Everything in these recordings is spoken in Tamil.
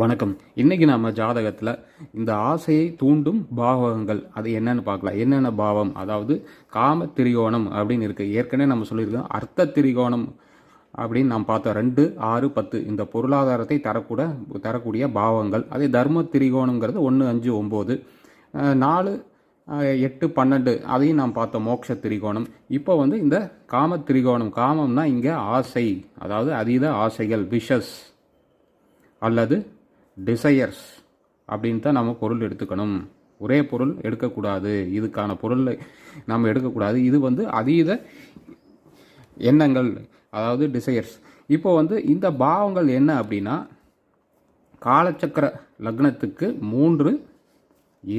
வணக்கம். இன்னைக்கு நம்ம ஜாதகத்தில் இந்த ஆசையை தூண்டும் பாவகங்கள் அது என்னன்னு பார்க்கலாம். என்னென்ன பாவம்? அதாவது காம திரிகோணம் அப்படின்னு இருக்குது ஏற்கனவே நம்ம சொல்லியிருக்கோம். அர்த்த திரிகோணம் அப்படின்னு நாம் பார்த்தோம். ரெண்டு ஆறு பத்து. இந்த பொருளாதாரத்தை தரக்கூட தரக்கூடிய பாவங்கள். அதே தர்ம திரிகோணங்கிறது ஒன்று அஞ்சு ஒம்பது நாலு எட்டு பன்னெண்டு. அதையும் நாம் பார்த்தோம். மோட்ச திரிகோணம். இப்போ வந்து இந்த காம திரிகோணம். காமம்னா இங்கே ஆசை. அதாவது அதீத ஆசைகள் விஷஸ். அல்லது டிசையர்ஸ் அப்படின்னு தான் நம்ம பொருள் எடுத்துக்கணும். ஒரே பொருள் எடுக்கக்கூடாது. இதுக்கான பொருளை நம்ம எடுக்கக்கூடாது. இது வந்து அதீத எண்ணங்கள் அதாவது டிசையர்ஸ் இப்போ வந்து இந்த பாவங்கள் என்ன அப்படின்னா காலச்சக்கர லக்னத்துக்கு மூன்று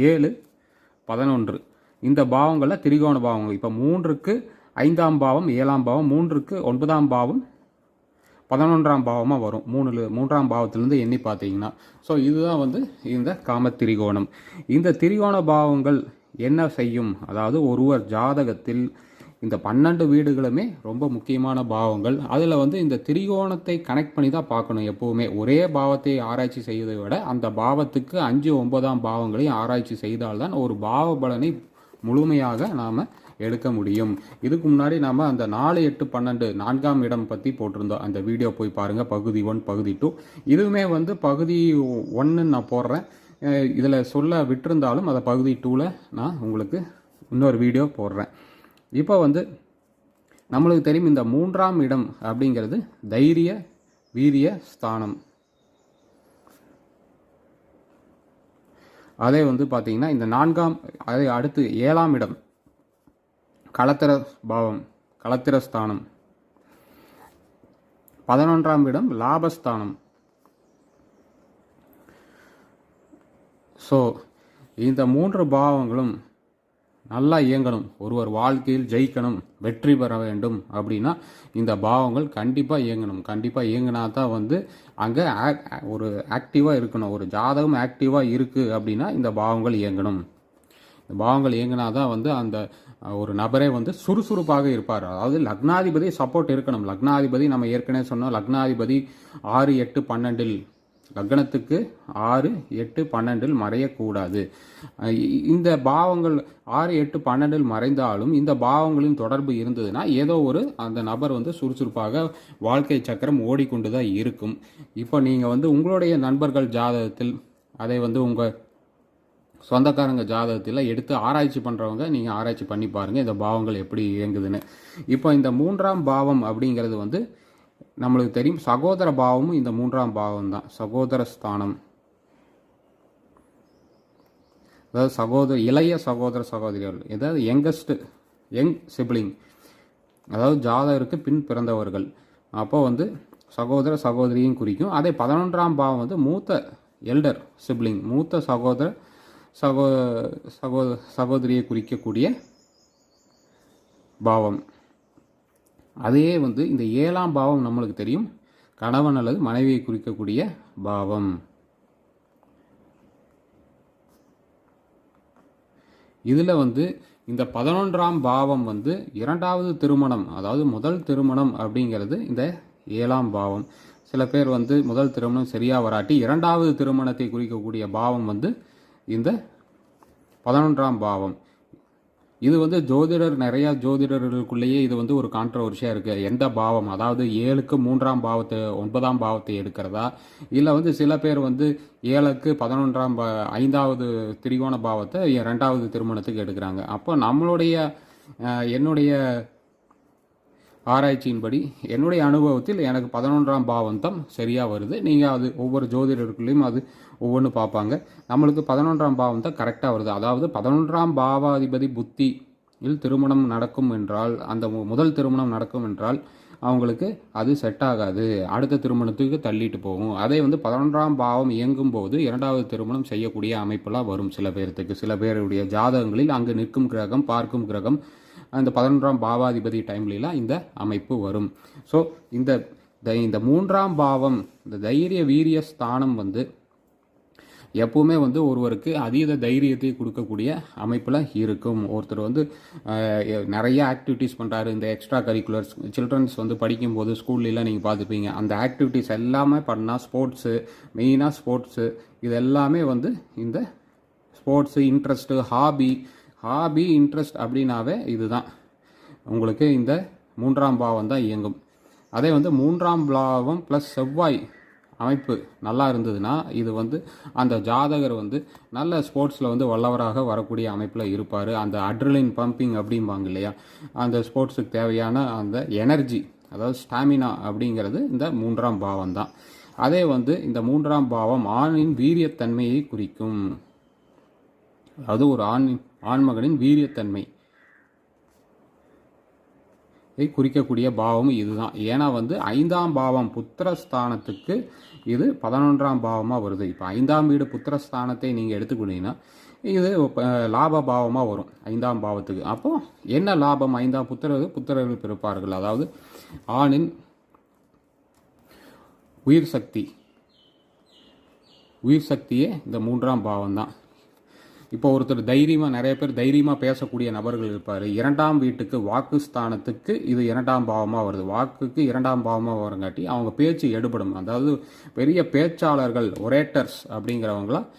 ஏழு பதினொன்று. இந்த பாவங்களில் திரிகோண பாவங்கள். இப்போ மூன்றுக்கு ஐந்தாம் பாவம் ஏழாம் பாவம் மூன்றுக்கு ஒன்பதாம் பாவம் பதினொன்றாம் பாவமாக வரும். மூணுல மூன்றாம் பாவத்திலேருந்து எண்ணி பார்த்தீங்கன்னா. ஸோ இதுதான் வந்து இந்த காம திரிகோணம் இந்த திரிகோண பாவங்கள் என்ன செய்யும்? அதாவது ஒருவர் ஜாதகத்தில் இந்த பன்னெண்டு வீடுகளுமே ரொம்ப முக்கியமான பாவங்கள். அதில் வந்து இந்த திரிகோணத்தை கனெக்ட் பண்ணி தான் பார்க்கணும் எப்போவுமே. ஒரே பாவத்தை ஆராய்ச்சி செய்வதை விட அந்த பாவத்துக்கு அஞ்சு ஒன்பதாம் பாவங்களையும் ஆராய்ச்சி செய்தால்தான் ஒரு பாவ பலனை முழுமையாக நாம் எடுக்க முடியும். இதுக்கு முன்னாடி நாம் அந்த நாலு எட்டு பன்னெண்டு நான்காம் இடம் பற்றி போட்டிருந்தோம். அந்த வீடியோ போய் பாருங்கள் பகுதி ஒன் பகுதி டூ. இதுவுமே வந்து பகுதி ஒன்னு நான் போடுறேன். இதில் சொல்ல விட்டிருந்தாலும் அதை பகுதி டூவில் நான் உங்களுக்கு இன்னொரு வீடியோ போடுறேன். இப்போ வந்து நம்மளுக்கு தெரியும் இந்த மூன்றாம் இடம் அப்படிங்கிறது தைரிய வீரிய ஸ்தானம். அதே வந்து பார்த்தீங்கன்னா இந்த நான்காம் அதே அடுத்து ஏழாம் இடம். களத்திர பாவம் களத்திர ஸ்தானம் பதினொன்றாம் இடம் லாபஸ்தானம். ஸோ இந்த மூன்று பாவங்களும் நல்லா இயங்கணும். ஒருவர் வாழ்க்கையில் ஜெயிக்கணும் வெற்றி பெற வேண்டும் அப்படின்னா இந்த பாவங்கள் கண்டிப்பாக இயங்கணும். கண்டிப்பாக இயங்கினா தான் வந்து அங்கே ஒரு ஆக்டிவாக இருக்கணும். ஒரு ஜாதகம் ஆக்டிவாக இருக்குது அப்படின்னா இந்த பாவங்கள் இயங்கணும். இந்த பாவங்கள் இயங்கினா தான் வந்து அந்த ஒரு நபரே வந்து சுறுசுறுப்பாக இருப்பார். அதாவது லக்னாதிபதி சப்போர்ட் இருக்கணும். லக்னாதிபதி நம்ம ஏற்கனவே சொன்னோம். லக்னாதிபதி ஆறு எட்டு பன்னெண்டில். லக்னத்துக்கு ஆறு எட்டு பன்னெண்டில் மறையக்கூடாது. இந்த பாவங்கள் ஆறு எட்டு பன்னெண்டில் மறைந்தாலும் இந்த பாவங்களின் தொடர்பு இருந்ததுன்னா ஏதோ ஒரு அந்த நபர் வந்து சுறுசுறுப்பாக வாழ்க்கை சக்கரம் ஓடிக்கொண்டு தான் இருக்கும். இப்போ நீங்கள் வந்து உங்களுடைய நண்பர்கள் ஜாதகத்தில் அதை வந்து உங்கள் சொந்தக்காரங்க ஜாதகத்தில் எடுத்து ஆராய்ச்சி பண்ணுறவங்க நீங்கள் ஆராய்ச்சி பண்ணி பாருங்கள் இந்த பாவங்கள் எப்படி இயங்குதுன்னு. இப்போ இந்த மூன்றாம் பாவம் அப்படிங்கிறது வந்து நம்மளுக்கு தெரியும் சகோதர பாவமும் இந்த மூன்றாம் பாவம் தான். சகோதர ஸ்தானம். அதாவது சகோதர இளைய சகோதர சகோதரிகள் ஏதாவது யங்கஸ்ட் யங் சிப்ளிங் அதாவது ஜாதகருக்கு பின் பிறந்தவர்கள். அப்போ வந்து சகோதர சகோதரியும் குறிக்கும். அதே பதினொன்றாம் பாவம் வந்து மூத்த எல்டர் சிப்ளிங் மூத்த சகோதர சகோ சகோ சகோதரியை குறிக்கக்கூடிய பாவம். அதே வந்து இந்த ஏழாம் பாவம் நம்மளுக்கு தெரியும். கணவன் அல்லது மனைவியை குறிக்கக்கூடிய பாவம். இதில் வந்து இந்த பதினொன்றாம் பாவம் வந்து இரண்டாவது திருமணம் அதாவது முதல் திருமணம் அப்படிங்கிறது இந்த ஏழாம் பாவம். சில பேர் வந்து முதல் திருமணம் சரியாக வராட்டி இரண்டாவது திருமணத்தை குறிக்கக்கூடிய பாவம் வந்து இந்த பதினொன்றாம் பாவம். இது வந்து ஜோதிடர் நிறையா ஜோதிடர்களுக்குள்ளேயே இது வந்து ஒரு கான்ட்ரவர்ஷியாக இருக்குது எந்த பாவம்? அதாவது ஏழுக்கு மூன்றாம் பாவத்தை ஒன்பதாம் பாவத்தை எடுக்கிறதா? இல்லை வந்து சில பேர் வந்து ஏழுக்கு பதினொன்றாம் பா ஐந்தாவது திரிகோண பாவத்தை ரெண்டாவது திருமணத்துக்கு எடுக்கிறாங்க. அப்போ நம்மளுடைய என்னுடைய ஆராய்ச்சியின்படி என்னுடைய அனுபவத்தில் எனக்கு பதினொன்றாம் பாவம் தான் சரியாக வருது. நீங்கள் அது ஒவ்வொரு ஜோதிடர்களையும் அது ஒவ்வொன்று பார்ப்பாங்க. நம்மளுக்கு பதினொன்றாம் பாவம் தான் கரெக்டாக வருது. அதாவது பதினொன்றாம் பாவாதிபதி புத்தியில் திருமணம் நடக்கும் என்றால் அந்த முதல் திருமணம் நடக்கும் என்றால் அவங்களுக்கு அது செட் ஆகாது. அடுத்த திருமணத்துக்கு தள்ளிட்டு போகும். அதே வந்து பதினொன்றாம் பாவம் இயங்கும் போது இரண்டாவது திருமணம் செய்யக்கூடிய அமைப்பெல்லாம் வரும் சில பேர்த்துக்கு. சில பேருடைய ஜாதகங்களில் அங்கு நிற்கும் கிரகம் பார்க்கும் கிரகம் அந்த பதினொன்றாம் பாவாதிபதி டைம்லலாம் இந்த அமைப்பு வரும். ஸோ இந்த த- இந்த மூன்றாம் பாவம் இந்த தைரிய வீரிய ஸ்தானம் வந்து எப்பவுமே வந்து ஒருவருக்கு அதீத தைரியத்தை கொடுக்கக்கூடிய அமைப்பில் இருக்கும். ஒருத்தர் வந்து நிறைய ஆக்டிவிட்டீஸ் பண்ணுறாரு இந்த எக்ஸ்ட்ரா கரிக்குலர்ஸ் சில்ட்ரன்ஸ் வந்து படிக்கும்போது ஸ்கூல்லாம் நீங்கள் பார்த்துப்பீங்க. அந்த ஆக்டிவிட்டீஸ் எல்லாமே பண்ணால் ஸ்போர்ட்ஸு மெயினாக ஸ்போர்ட்ஸு இது எல்லாமே வந்து இந்த sports interest hobby hobby interest அப்படின்னாவே இதுதான். உங்களுக்கு இந்த மூன்றாம் பாவம் தான் இயங்கும். அதே வந்து மூன்றாம் பாவம் ப்ளஸ் செவ்வாய் அமைப்பு நல்லா இருந்ததுன்னா இது வந்து அந்த ஜாதகர் வந்து நல்ல ஸ்போர்ட்ஸில் வந்து வல்லவராக வரக்கூடிய அமைப்பில் இருப்பார். அந்த அட்ரலின் பம்பிங் அப்படிம்பாங்க இல்லையா? அந்த ஸ்போர்ட்ஸுக்கு தேவையான அந்த எனர்ஜி அதாவது ஸ்டாமினா அப்படிங்கிறது இந்த மூன்றாம் பாவம் தான். அதே வந்து இந்த மூன்றாம் பாவம் ஆணின் வீரியத்தன்மையை குறிக்கும். அது ஒரு ஆண் ஆண்மகனின் வீரியத்தன்மை. இதை குறிக்கக்கூடிய பாவம் இதுதான். ஏன்னா வந்து ஐந்தாம் பாவம் புத்திரஸ்தானத்துக்கு இது பதினொன்றாம் பாவமாக வருது. இப்போ ஐந்தாம் வீடு புத்திரஸ்தானத்தை நீங்கள் எடுத்துக்கிட்டீங்கன்னா இது லாப பாவமாக வரும். ஐந்தாம் பாவத்துக்கு. அப்போ என்ன லாபம்? ஐந்தாம் புத்திரர்கள் புத்திரர்கள் பிறப்பார்கள். அதாவது ஆணின் உயிர் சக்தி. உயிர் சக்தியே இந்த மூன்றாம் பாவம் தான் இப்போ ஒருத்தர் தைரியமாக நிறைய பேர் தைரியமாக பேசக்கூடிய நபர்கள் இருப்பார். இரண்டாம் வீட்டுக்கு வாக்கு ஸ்தானத்துக்கு இது இரண்டாம் பாவமாக வருது. வாக்குக்கு இரண்டாம் பாவமாக வரங்காட்டி அவங்க பேச்சு எடுபடும். அதாவது பெரிய பேச்சாளர்கள் ஒரேட்டர்ஸ் அப்படிங்கிறவங்களாம்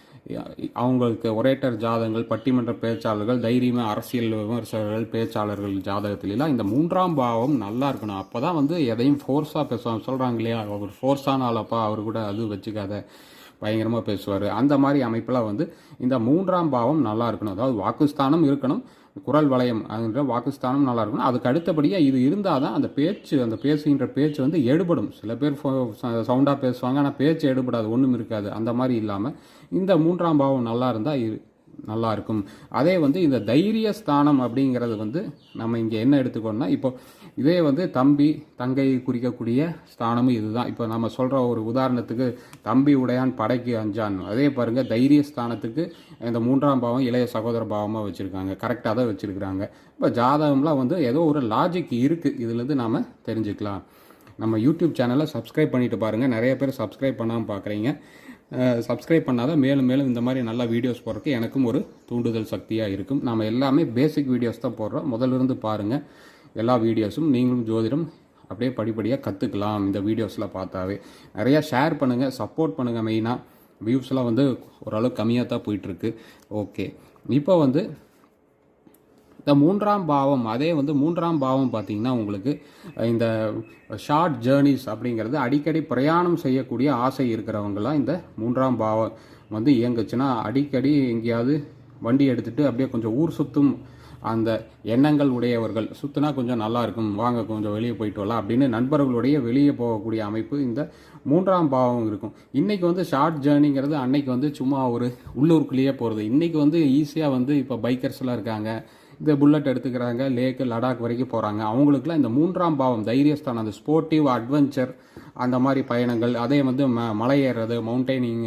அவங்களுக்கு ஒரேட்டர் ஜாதகங்கள் பட்டிமன்ற பேச்சாளர்கள் தைரியமாக அரசியல் விமர்சகர்கள் பேச்சாளர்கள் ஜாதகத்திலாம் இந்த மூன்றாம் பாவம் நல்லா இருக்கணும். அப்போ தான் வந்து எதையும் ஃபோர்ஸாக பேசுவாங்க சொல்கிறாங்க இல்லையா அவர் ஃபோர்ஸானாலப்பா அவர் கூட அது வச்சுக்காத. பயங்கரமாக பேசுவார். அந்த மாதிரி அமைப்பில் வந்து இந்த மூன்றாம் பாவம் நல்லா இருக்கணும். அதாவது வாக்குஸ்தானம் இருக்கணும் குரல் வளையம் அதுன்ற வாக்குஸ்தானம் நல்லா இருக்கணும். அதுக்கு அடுத்தபடியாக இது இருந்தால் தான் அந்த பேச்சு அந்த பேசுகின்ற பேச்சு வந்து எடுபடும். சில பேர் சவுண்டாக பேசுவாங்க ஆனால் பேச்சு எடுபடாது ஒன்றும் இருக்காது. அந்த மாதிரி இல்லாமல் இந்த மூன்றாம் பாவம் நல்லா இருந்தால் நல்லா இருக்கும் அதே வந்து இந்த தைரிய ஸ்தானம் அப்படிங்கிறது வந்து நம்ம இங்கே என்ன எடுத்துக்கோன்னா இப்போ இதே வந்து தம்பி தங்கை குறிக்கக்கூடிய ஸ்தானமும் இதுதான். இப்போ நம்ம சொல்கிற ஒரு உதாரணத்துக்கு தம்பி உடையான் படைக்கு அஞ்சான். அதே பாருங்கள் தைரிய ஸ்தானத்துக்கு இந்த மூன்றாம் பாவம் இளைய சகோதர பாவமாக வச்சுருக்காங்க. கரெக்டாக தான் வச்சுருக்குறாங்க. இப்போ ஜாதகம்லாம் வந்து ஏதோ ஒரு லாஜிக் இருக்குது இதுலேருந்து நாம் தெரிஞ்சுக்கலாம். நம்ம யூடியூப் சேனலை சப்ஸ்கிரைப் பண்ணிட்டு பாருங்கள் நிறைய பேர் சப்ஸ்கிரைப் பண்ணாமல் பார்க்குறீங்க. சப்ஸ்கிரைப் பண்ணாத மேலும் மேலும் இந்த மாதிரி நல்ல வீடியோஸ் போடுறதுக்கு எனக்கும் ஒரு தூண்டுதல் சக்தியாக இருக்கும். நம்ம எல்லாமே பேசிக் வீடியோஸ் தான் போடுறோம். முதல்ல இருந்து பாருங்கள் எல்லா வீடியோஸும் நீங்களும் ஜோதிடம் அப்படியே படிப்படியாக கற்றுக்கலாம் இந்த வீடியோஸில் பார்த்தாவே. நிறையா ஷேர் பண்ணுங்கள் சப்போர்ட் பண்ணுங்கள் மெயினாக வியூஸ்லாம் வந்து ஓரளவு கம்மியாக தான் போயிட்டுருக்கு ஓகே இப்போ வந்து இந்த மூன்றாம் பாவம் அதே வந்து மூன்றாம் பாவம் பார்த்தீங்கன்னா உங்களுக்கு இந்த ஷார்ட் ஜேர்னிஸ் அப்படிங்கிறது அடிக்கடி பிரயாணம் செய்யக்கூடிய ஆசை இருக்கிறவங்களாம் இந்த மூன்றாம் பாவம் வந்து இயங்குச்சுன்னா அடிக்கடி எங்கேயாவது வண்டி எடுத்துகிட்டு அப்படியே கொஞ்சம் ஊர் சுற்றும் அந்த எண்ணங்கள் உடையவர்கள் சுற்றுனா கொஞ்சம் நல்லா இருக்கும் வாங்க கொஞ்சம் வெளியே போயிட்டு வரலாம் அப்படின்னு நண்பர்களுடைய வெளியே போகக்கூடிய அமைப்பு இந்த மூன்றாம் பாவம் இருக்கும். இன்றைக்கி வந்து ஷார்ட் ஜேர்னிங்கிறது அன்னைக்கு வந்து சும்மா ஒரு உள்ளூருக்குள்ளேயே போகிறது இன்றைக்கி வந்து ஈஸியாக வந்து இப்போ பைக்கர்ஸ்லாம் இருக்காங்க. இந்த புல்லட் எடுத்துக்கிறாங்க லேக்கு லடாக் வரைக்கும் போகிறாங்க அவங்களுக்குலாம் இந்த மூன்றாம் பாவம் தைரியஸ்தானம் அந்த ஸ்போர்ட்டிவ் அட்வென்ச்சர் அந்த மாதிரி பயணங்கள் அதே வந்து ம மலை ஏறுறது மவுண்டெய்னிங்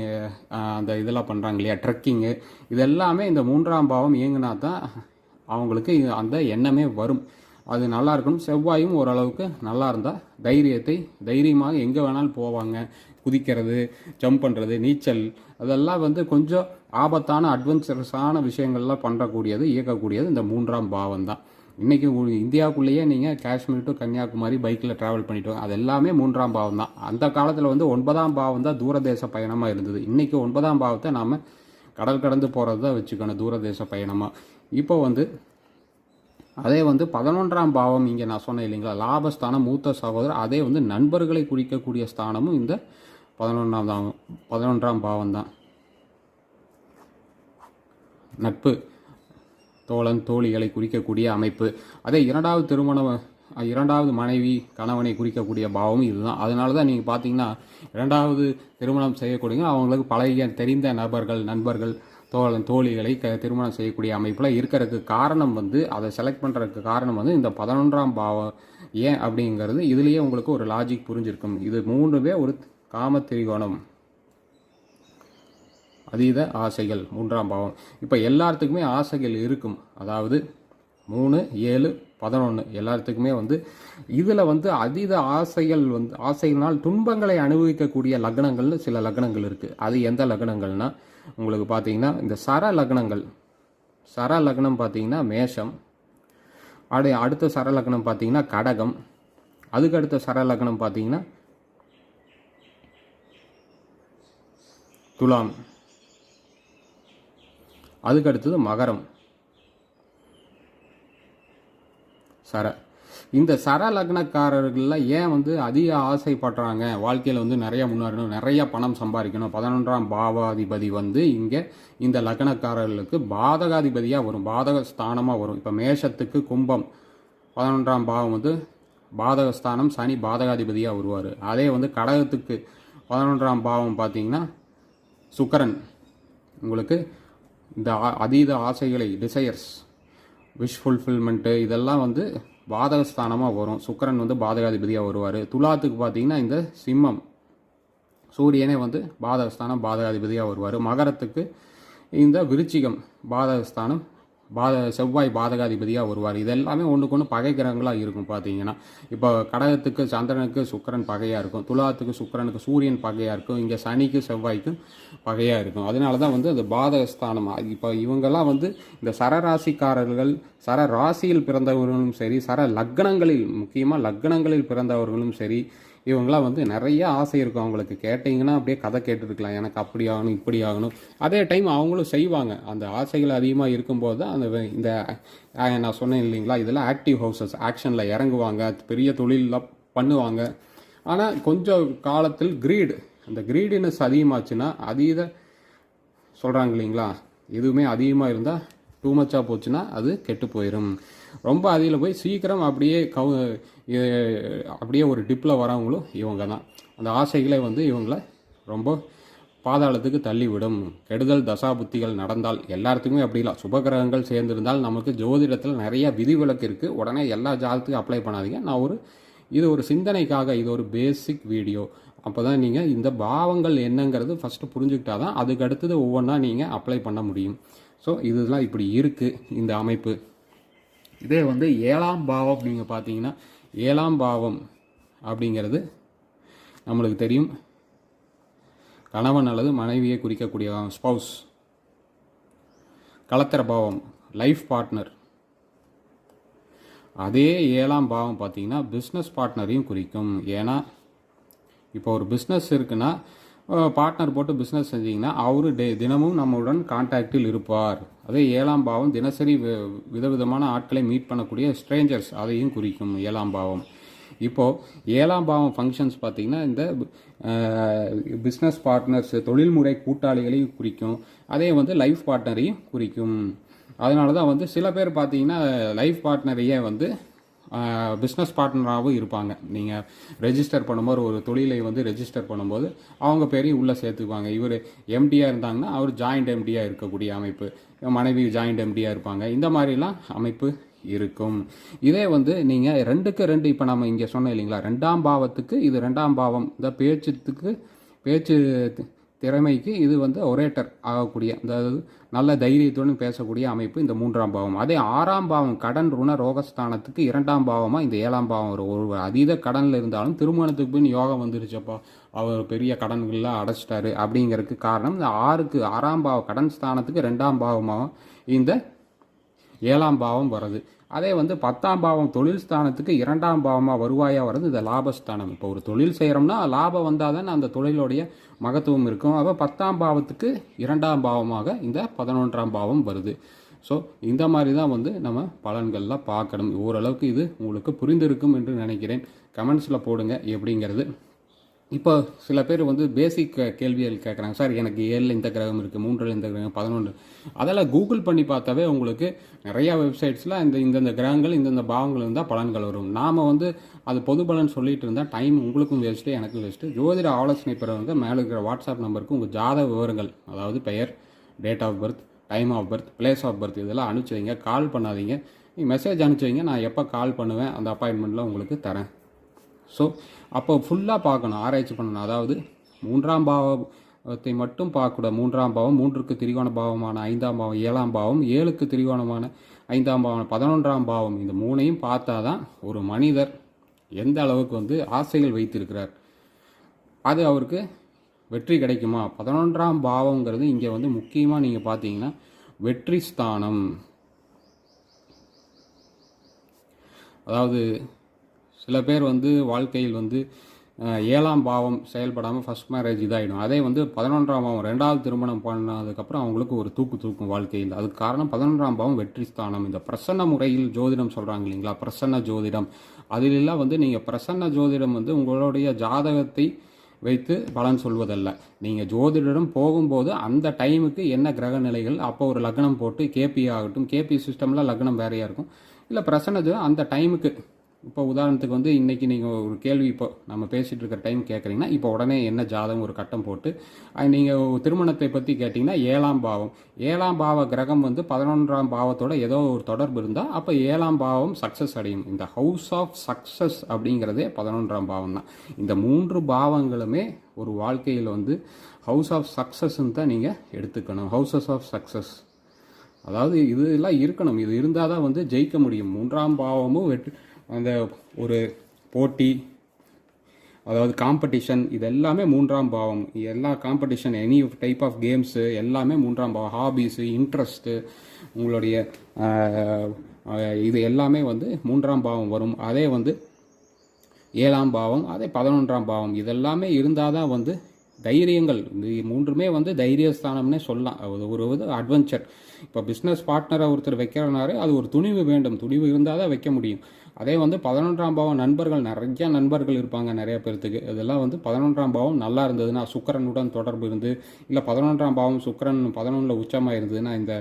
அந்த இதெல்லாம் பண்ணுறாங்க இல்லையா ட்ரெக்கிங்கு இதெல்லாமே இந்த மூன்றாம் பாவம் இயங்கினா தான் அவங்களுக்கு அந்த எண்ணமே வரும். அது நல்லா இருக்கணும். செவ்வாயும் ஓரளவுக்கு நல்லா இருந்தால் தைரியத்தை தைரியமாக எங்கே வேணாலும் போவாங்க. குதிக்கிறது ஜம்ப் பண்ணுறது நீச்சல் அதெல்லாம் வந்து கொஞ்சம் ஆபத்தான அட்வென்ச்சரஸான விஷயங்கள்லாம் பண்ணுறக்கூடியது இயக்கக்கூடியது இந்த மூன்றாம் பாவம் தான். இன்றைக்கி இந்தியாவுக்குள்ளேயே நீங்கள் காஷ்மீர் டு கன்னியாகுமரி பைக்கில் ட்ராவல் பண்ணிட்டு அது எல்லாமே மூன்றாம் பாவம் தான். அந்த காலத்தில் வந்து ஒன்பதாம் பாவம் தான் தூரதேச பயணமாக இருந்தது. இன்றைக்கி ஒன்பதாம் பாவத்தை நாம் கடல் கடந்து போகிறது தான் வச்சுக்கணும் தூரதேச பயணமாக இப்போ வந்து அதே வந்து பதினொன்றாம் பாவம் இங்கே நான் சொன்னேன் இல்லைங்களா லாபஸ்தானம் மூத்த சகோதரர் அதே வந்து நண்பர்களை குறிக்கக்கூடிய ஸ்தானமும் இந்த பதினொன்றாம் தான் பதினொன்றாம் பாவம் தான். நட்பு தோழன் தோழிகளை குறிக்கக்கூடிய அமைப்பு. அதே இரண்டாவது திருமணம் இரண்டாவது மனைவி கணவனை குறிக்கக்கூடிய பாவம் இதுதான். அதனால தான் நீங்கள் பார்த்தீங்கன்னா இரண்டாவது திருமணம் செய்யக்கூடிய அவங்களுக்கு பழகிய தெரிந்த நபர்கள் நண்பர்கள் தோழன் தோழிகளை க திருமணம் செய்யக்கூடிய அமைப்பில் இருக்கிறதுக்கு காரணம் வந்து அதை செலக்ட் பண்ணுறதுக்கு காரணம் வந்து இந்த பதினொன்றாம் பாவம். ஏன் அப்படிங்கிறது இதுலேயே உங்களுக்கு ஒரு லாஜிக் புரிஞ்சிருக்கும். இது மூணுமே ஒரு காம திரிகோணம். அதீத ஆசைகள் மூன்றாம் பாவம். இப்போ எல்லாத்துக்குமே ஆசைகள் இருக்கும். அதாவது மூணு ஏழு பதினொன்று எல்லாத்துக்குமே வந்து இதில் வந்து அதீத ஆசைகள் வந்து ஆசைகளால் துன்பங்களை அனுபவிக்கக்கூடிய லக்னங்கள்னு சில லக்னங்கள் இருக்குது அது எந்த லக்னங்கள்னா உங்களுக்கு பார்த்தீங்கன்னா இந்த சர லக்னங்கள். சர லக்னம் பார்த்தீங்கன்னா மேஷம். அடு அடுத்த சர லக்னம் பார்த்தீங்கன்னா கடகம். அதுக்கு அடுத்த சர லக்னம் பார்த்தீங்கன்னா துலாம். அதுக்கு அடுத்தது மகரம். சர. இந்த சர லக்னக்காரர்கள்லாம் ஏன் வந்து அதிக ஆசைப்படுறாங்க? வாழ்க்கையில் வந்து நிறைய முன்னேறணும் நிறைய பணம் சம்பாதிக்கணும். பதினொன்றாம் பாவாதிபதி வந்து இங்கே இந்த லக்னக்காரர்களுக்கு பாதகாதிபதியாக வரும் பாதக ஸ்தானமாக வரும். இப்போ மேஷத்துக்கு கும்பம் பதினொன்றாம் பாவம் வந்து பாதகஸ்தானம் சனி பாதகாதிபதியாக வருவார். அதே வந்து கடகத்துக்கு பதினொன்றாம் பாவம் பார்த்தீங்கன்னா சுக்கரன். உங்களுக்கு இந்த அதீத ஆசைகளை டிசையர்ஸ் விஷ் ஃபுல்ஃபில்மெண்ட்டு இதெல்லாம் வந்து பாதகஸ்தானமாக வரும். சுக்கரன் வந்து பாதகாதிபதியாக வருவார். துலாத்துக்கு பார்த்தீங்கன்னா இந்த சிம்மம் சூரியனே வந்து பாதகஸ்தானம் பாதகாதிபதியாக வருவார். மகரத்துக்கு இந்த விருச்சிகம் பாதகஸ்தானம் பாத செவ்வாய் பாதகாதிபதியாக வருவார். இது எல்லாமே ஒன்றுக்கு ஒன்று பகை கிரகங்களாக இருக்கும் பார்த்தீங்கன்னா இப்போ கடகத்துக்கு சந்திரனுக்கு சுக்கரன் பகையாக இருக்கும். துலாத்துக்கு சுக்கரனுக்கு சூரியன் பகையாக இருக்கும். இங்கே சனிக்கு செவ்வாய்க்கு பகையாக இருக்கும். அதனால தான் வந்து அது பாதகஸ்தானம். இப்போ இவங்கெல்லாம் வந்து இந்த சரராசிக்காரர்கள் சர ராசியில் பிறந்தவர்களும் சரி சர லக்னங்களில் முக்கியமாக லக்னங்களில் பிறந்தவர்களும் சரி இவங்களாம் வந்து நிறைய ஆசை இருக்கும் அவங்களுக்கு. கேட்டிங்கன்னா அப்படியே கதை கேட்டுருக்கலாம். எனக்கு அப்படி ஆகணும் இப்படி ஆகணும் அதே டைம் அவங்களும் செய்வாங்க. அந்த ஆசைகள் அதிகமாக இருக்கும்போது தான் அந்த இந்த நான் சொன்னேன் இல்லைங்களா? இதெல்லாம் ஆக்டிவ் ஹவுசஸ் ஆக்ஷனில் இறங்குவாங்க. பெரிய தொழிலெலாம் பண்ணுவாங்க. ஆனால் கொஞ்சம் காலத்தில் கிரீடு அந்த கிரீடினஸ் அதிகமாச்சுன்னா அதீத சொல்கிறாங்க இல்லைங்களா? எதுவுமே அதிகமாக இருந்தால் டூ மச்சாக போச்சுன்னா அது கெட்டு போயிடும் ரொம்ப அதில் போய் சீக்கிரம் அப்படியே கவு அப்படியே ஒரு டிப்பில் வரவங்களும் இவங்க தான் அந்த ஆசைகளை வந்து இவங்கள ரொம்ப பாதாளத்துக்கு தள்ளிவிடும். கெடுதல் தசாபுத்திகள் நடந்தால் எல்லாத்துக்குமே அப்படி இல்லை. சுபகிரகங்கள் சேர்ந்திருந்தால் நமக்கு ஜோதிடத்தில் நிறைய விதிவிலக்கு இருக்குது உடனே எல்லா ஜாதத்துக்கும் அப்ளை பண்ணாதீங்க. நான் ஒரு இது ஒரு சிந்தனைக்காக இது ஒரு பேசிக் வீடியோ அப்போ தான் நீங்கள் இந்த பாவங்கள் என்னங்கிறது ஃபஸ்ட்டு புரிஞ்சுக்கிட்டா தான் அதுக்கு அடுத்தது ஒவ்வொன்றா நீங்கள் அப்ளை பண்ண முடியும். ஸோ இதெல்லாம் இப்படி இருக்குது இந்த அமைப்பு. இதே வந்து ஏழாம் பாவம் அப்படிங்க பார்த்தீங்கன்னா ஏழாம் பாவம் அப்படிங்கிறது நம்மளுக்கு தெரியும். கணவன் அல்லது மனைவியை குறிக்கக்கூடிய ஸ்பவுஸ் கலத்திர பாவம் லைஃப் பார்ட்னர் அதே ஏழாம் பாவம் பார்த்தீங்கன்னா பிஸ்னஸ் பார்ட்னரையும் குறிக்கும். ஏன்னா இப்போ ஒரு பிஸ்னஸ் இருக்குன்னா பார்ட்னர் போட்டு பிஸ்னஸ் செஞ்சீங்கன்னா அவரு டே தினமும் நம்மளுடன் கான்டாக்டில் இருப்பார். அதே ஏழாம் பாவம் தினசரி வி- விதவிதமான ஆட்களை மீட் பண்ணக்கூடிய ஸ்ட்ரேஞ்சர்ஸ் அதையும் குறிக்கும் ஏழாம் பாவம். இப்போது ஏழாம் பாவம் ஃபங்க்ஷன்ஸ் பார்த்திங்கன்னா இந்த பிஸ்னஸ் பார்ட்னர்ஸ் தொழில்முறை கூட்டாளிகளையும் குறிக்கும். அதே வந்து லைஃப் பார்ட்னரையும் குறிக்கும். அதனால தான் வந்து சில பேர் பார்த்தீங்கன்னா லைஃப் பார்ட்னரையே வந்து பிஸ்னஸ் பார்ட்னராகவும் இருப்பாங்க. நீங்கள் ரெஜிஸ்டர் பண்ணும்போது ஒரு தொழிலை வந்து ரெஜிஸ்டர் பண்ணும்போது அவங்க பேரையும் உள்ளே சேர்த்துக்குவாங்க. இவர் எம்டியாக இருந்தாங்கன்னா அவர் ஜாயிண்ட் எம்டியாக இருக்கக்கூடிய அமைப்பு. மனைவி ஜாயிண்ட் எம்டியாக இருப்பாங்க. இந்த மாதிரிலாம் அமைப்பு இருக்கும். இதே வந்து நீங்கள் ரெண்டுக்கு ரெண்டு இப்போ நம்ம இங்கே சொன்னோம் இல்லைங்களா? ரெண்டாம் பாவத்துக்கு இது ரெண்டாம் பாவம். இந்த பேச்சுத்துக்கு பேச்சு திறமைக்கு இது வந்து ஒரேட்டர் ஆகக்கூடிய அதாவது நல்ல தைரியத்துடன் பேசக்கூடிய அமைப்பு இந்த மூன்றாம் பாவம். அதே ஆறாம் பாவம் கடன் ருண ரோகஸ்தானத்துக்கு இரண்டாம் பாவமாக இந்த ஏழாம் பாவம் ஒரு ஒரு அதீத கடனில் இருந்தாலும் திருமணத்துக்கு பின் யோகம் வந்துருச்சப்போ. அவர் பெரிய கடன்கள்லாம் அடைச்சிட்டாரு அப்படிங்கிறதுக்கு காரணம் இந்த ஆறுக்கு ஆறாம் பாவம் கடன் ஸ்தானத்துக்கு ரெண்டாம் பாவமாக இந்த ஏழாம் பாவம் வருது அதே வந்து பத்தாம் பாவம் தொழில் ஸ்தானத்துக்கு இரண்டாம் பாவமாக வருவாயாக வருது இந்த லாபஸ்தானம் இப்போ ஒரு தொழில் செய்கிறோம்னா லாபம் வந்தால் தானே அந்த தொழிலுடைய மகத்துவம் இருக்கும். அப்போ பத்தாம் பாவத்துக்கு இரண்டாம் பாவமாக இந்த பதினொன்றாம் பாவம் வருது. ஸோ இந்த மாதிரி தான் வந்து நம்ம பலன்கள்லாம் பார்க்கணும். ஓரளவுக்கு இது உங்களுக்கு புரிந்திருக்கும் என்று நினைக்கிறேன். கமெண்ட்ஸில் போடுங்க எப்படிங்கிறது. இப்போ சில பேர் வந்து பேசிக் கேள்விகள் கேட்குறாங்க சார் எனக்கு ஏழில் இந்த கிரகம் இருக்குது மூன்றில் இந்த கிரகம் பதினொன்று. அதெல்லாம் கூகுள் பண்ணி பார்த்தாவே உங்களுக்கு நிறையா வெப்சைட்ஸில் இந்த இந்தந்த கிரகங்கள் இந்தந்த பாவங்கள் இருந்தால் பலன்கள் வரும் நாம் வந்து அது பொது பலன் சொல்லிட்டு இருந்தால் டைம் உங்களுக்கும் வேஸ்ட்டு எனக்கும் வேஸ்ட்டு ஜோதிட ஆலோசனை பெறவங்க மேலே இருக்கிற வாட்ஸ்அப் நம்பருக்கு உங்கள் ஜாத விவரங்கள் அதாவது பெயர் date of birth time of birth place of birth இதெல்லாம் அனுப்பிச்சி வைங்க. கால் பண்ணாதீங்க. நீங்கள் மெசேஜ் அனுப்பிச்சி வைங்க. நான் எப்போ கால் பண்ணுவேன் அந்த அப்பாயின்மெண்ட்டில் உங்களுக்கு தரேன். ஸோ அப்போ ஃபுல்லாக பார்க்கணும் ஆராய்ச்சி பண்ணணும். அதாவது மூன்றாம் பாவத்தை மட்டும் பார்க்கக்கூடாது. மூன்றாம் பாவம் மூன்றுக்கு திரிகோண பாவமான ஐந்தாம் பாவம் ஏழாம் பாவம் ஏழுக்கு திரிகோணமான ஐந்தாம் பாவம் பதினொன்றாம் பாவம். இந்த மூணையும் பார்த்தா தான் ஒரு மனிதர் எந்த அளவுக்கு வந்து ஆசைகள் வைத்திருக்கிறார். அது அவருக்கு வெற்றி கிடைக்குமா? பதினொன்றாம் பாவங்கிறது இங்கே வந்து முக்கியமாக நீங்கள் பார்த்தீங்கன்னா வெற்றி ஸ்தானம். அதாவது சில பேர் வந்து வாழ்க்கையில் வந்து ஏழாம் பாவம் செயல்படாமல் ஃபஸ்ட் மேரேஜ் இதாகிடும் அதே வந்து பதினொன்றாம் பாவம் ரெண்டாவது திருமணம் பண்ணதுக்கப்புறம் அவங்களுக்கு ஒரு தூக்கு தூக்கும் வாழ்க்கையில். அதுக்கு காரணம் பதினொன்றாம் பாவம் வெற்றி ஸ்தானம். இந்த பிரசன்ன முறையில் ஜோதிடம் சொல்கிறாங்க இல்லைங்களா? பிரசன்ன ஜோதிடம். அதிலெல்லாம் வந்து நீங்கள் பிரசன்ன ஜோதிடம் வந்து உங்களுடைய ஜாதகத்தை வைத்து பலன் சொல்வதல்ல. நீங்கள் ஜோதிடரும் போகும்போது அந்த டைமுக்கு என்ன கிரக நிலைகள்? அப்போ ஒரு லக்னம் போட்டு கேபி ஆகட்டும். கேபி சிஸ்டமில் லக்னம் வேறையாக இருக்கும். இல்லை பிரசன்ன அந்த டைமுக்கு இப்போ உதாரணத்துக்கு வந்து இன்றைக்கி நீங்கள் ஒரு கேள்வி இப்போ நம்ம பேசிகிட்டு இருக்கிற டைம் கேட்குறீங்கன்னா இப்போ உடனே என்ன ஜாதகம் ஒரு கட்டம் போட்டு நீங்கள் திருமணத்தை பற்றி கேட்டிங்கன்னா ஏழாம் பாவம். ஏழாம் பாவ கிரகம் வந்து பதினொன்றாம் பாவத்தோட ஏதோ ஒரு தொடர்பு இருந்தால் அப்போ ஏழாம் பாவம் சக்ஸஸ் அடையும். இந்த ஹவுஸ் ஆஃப் சக்ஸஸ் அப்படிங்கிறதே பதினொன்றாம் பாவம் தான் இந்த மூன்று பாவங்களுமே ஒரு வாழ்க்கையில் வந்து ஹவுஸ் ஆஃப் சக்ஸஸ்ன்னு தான் நீங்கள் எடுத்துக்கணும். ஹவுசஸ் ஆஃப் சக்ஸஸ் அதாவது இதெல்லாம் இருக்கணும். இது இருந்தால் தான் வந்து ஜெயிக்க முடியும். மூன்றாம் பாவமும் வெற்றி அந்த ஒரு போட்டி அதாவது காம்படிஷன் இது எல்லாமே மூன்றாம் பாவம். எல்லா competition any type of games எல்லாமே மூன்றாம் பாவம். ஹாபீஸு இன்ட்ரெஸ்ட்டு உங்களுடைய இது எல்லாமே வந்து மூன்றாம் பாவம் வரும். அதே வந்து ஏழாம் பாவம் அதே பதினொன்றாம் பாவம். இதெல்லாமே இருந்தால் தான் வந்து தைரியங்கள். மூன்றுமே வந்து தைரியஸ்தானம்னே சொல்லலாம். ஒரு இது அட்வென்ச்சர் இப்போ பிஸ்னஸ் பார்ட்னரை ஒருத்தர் வைக்கிறனாரு அது ஒரு துணிவு வேண்டும். துணிவு இருந்தால் தான் வைக்க முடியும். அதே வந்து பதினொன்றாம் பாவம் நண்பர்கள் நிறைய நண்பர்கள் இருப்பாங்க நிறைய பேர்த்துக்கு. இதெல்லாம் வந்து பதினொன்றாம் பாவம் நல்லா இருந்ததுன்னா சுக்கிரனுடன் தொடர்பு இருந்து இல்லை பதினொன்றாம் பாவம் சுக்கரன் பதினொன்றில் உச்சமாக இருந்ததுன்னா இந்த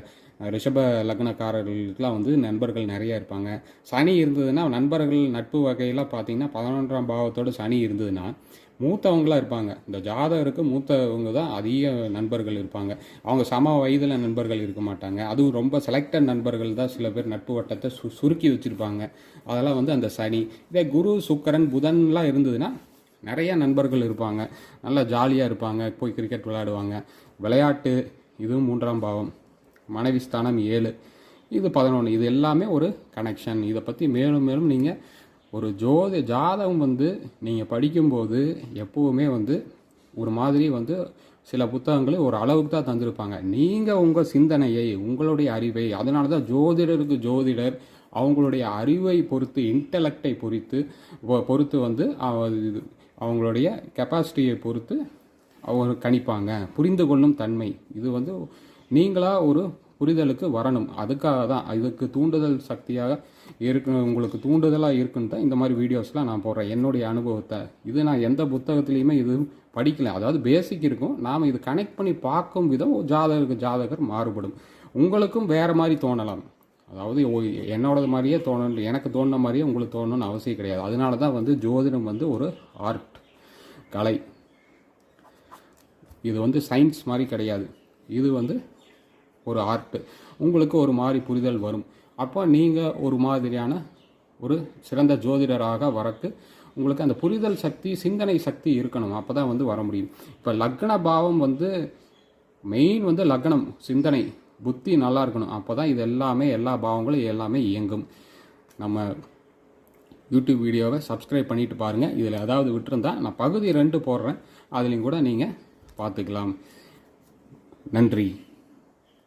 ரிஷப லக்னக்காரர்களுக்கெலாம் வந்து நண்பர்கள் நிறைய இருப்பாங்க. சனி இருந்ததுன்னா நண்பர்கள் நட்பு வகையில் பார்த்தீங்கன்னா பதினொன்றாம் பாவத்தோடு சனி இருந்ததுன்னா மூத்தவங்களாக இருப்பாங்க. இந்த ஜாதகருக்கு மூத்தவங்க தான் அதிக நண்பர்கள் இருப்பாங்க. அவங்க சம வயதில் நண்பர்கள் இருக்க மாட்டாங்க. அதுவும் ரொம்ப செலக்டட் நண்பர்கள் தான் சில பேர் நட்பு வட்டத்தை சு சுருக்கி வச்சுருப்பாங்க. அதெல்லாம் வந்து அந்த சனி இதே குரு சுக்கரன் புதன்லாம் இருந்ததுன்னா நிறைய நண்பர்கள் இருப்பாங்க. நல்லா ஜாலியாக இருப்பாங்க போய் கிரிக்கெட் விளையாடுவாங்க. விளையாட்டு இதுவும் மூன்றாம் பாவம். மனைவி ஸ்தானம் ஏழு. இது பதினொன்று இது எல்லாமே ஒரு கனெக்ஷன் இதை பற்றி மேலும் மேலும் நீங்கள் ஒரு ஜோதி ஜாதகம் வந்து நீங்கள் படிக்கும்போது எப்போவுமே வந்து ஒரு மாதிரி வந்து சில புத்தகங்களை ஒரு அளவுக்கு தான் தந்திருப்பாங்க. நீங்கள் உங்கள் சிந்தனையை உங்களுடைய அறிவை அதனால தான் ஜோதிடருக்கு ஜோதிடர் அவங்களுடைய அறிவை பொறுத்து இன்டலெக்டை பொறுத்து பொறுத்து வந்து இது அவங்களுடைய கெப்பாசிட்டியை பொறுத்து அவங்க கணிப்பாங்க. புரிந்து கொள்ளும் தன்மை. இது வந்து நீங்களாக ஒரு புரிதலுக்கு வரணும். அதுக்காக தான் இதுக்கு தூண்டுதல் சக்தியாக இருக்கு உங்களுக்கு தூண்டுதலாக இருக்குன்னு தான் இந்த மாதிரி வீடியோஸ்லாம் நான் போடுறேன். என்னுடைய அனுபவத்தை. இது நான் எந்த புத்தகத்துலேயுமே இது படிக்கல. அதாவது பேசிக் இருக்கும். நாம் இது கனெக்ட் பண்ணி பார்க்கும் விதம் ஜாதகருக்கு ஜாதகர் மாறுபடும். உங்களுக்கும் வேறு மாதிரி தோணலாம். அதாவது என்னோடது மாதிரியே தோணும் எனக்கு தோணுன மாதிரியே உங்களுக்கு தோணணும்னு அவசியம் கிடையாது. அதனால தான் வந்து ஜோதிடம் வந்து ஒரு ஆர்ட் கலை. இது வந்து சயின்ஸ் மாதிரி கிடையாது. இது வந்து ஒரு ஆர்ட் உங்களுக்கு ஒரு மாதிரி புரிதல் வரும். அப்போ நீங்கள் ஒரு மாதிரியான ஒரு சிறந்த ஜோதிடராக வரக்கு உங்களுக்கு அந்த புரிதல் சக்தி சிந்தனை சக்தி இருக்கணும். அப்போ தான் வந்து வர முடியும். இப்போ லக்ன பாவம் வந்து மெயின் வந்து லக்னம் சிந்தனை புத்தி நல்லா இருக்கணும். அப்போ தான் இது எல்லாமே எல்லா பாவங்களும் எல்லாமே இயங்கும். நம்ம யூடியூப் வீடியோவை சப்ஸ்கிரைப் பண்ணிட்டு பாருங்கள் இதில் ஏதாவது விட்டுருந்தா நான் பகுதி ரெண்டு போடுறேன். அதுலேயும் கூட நீங்கள் பார்த்துக்கலாம். நன்றி.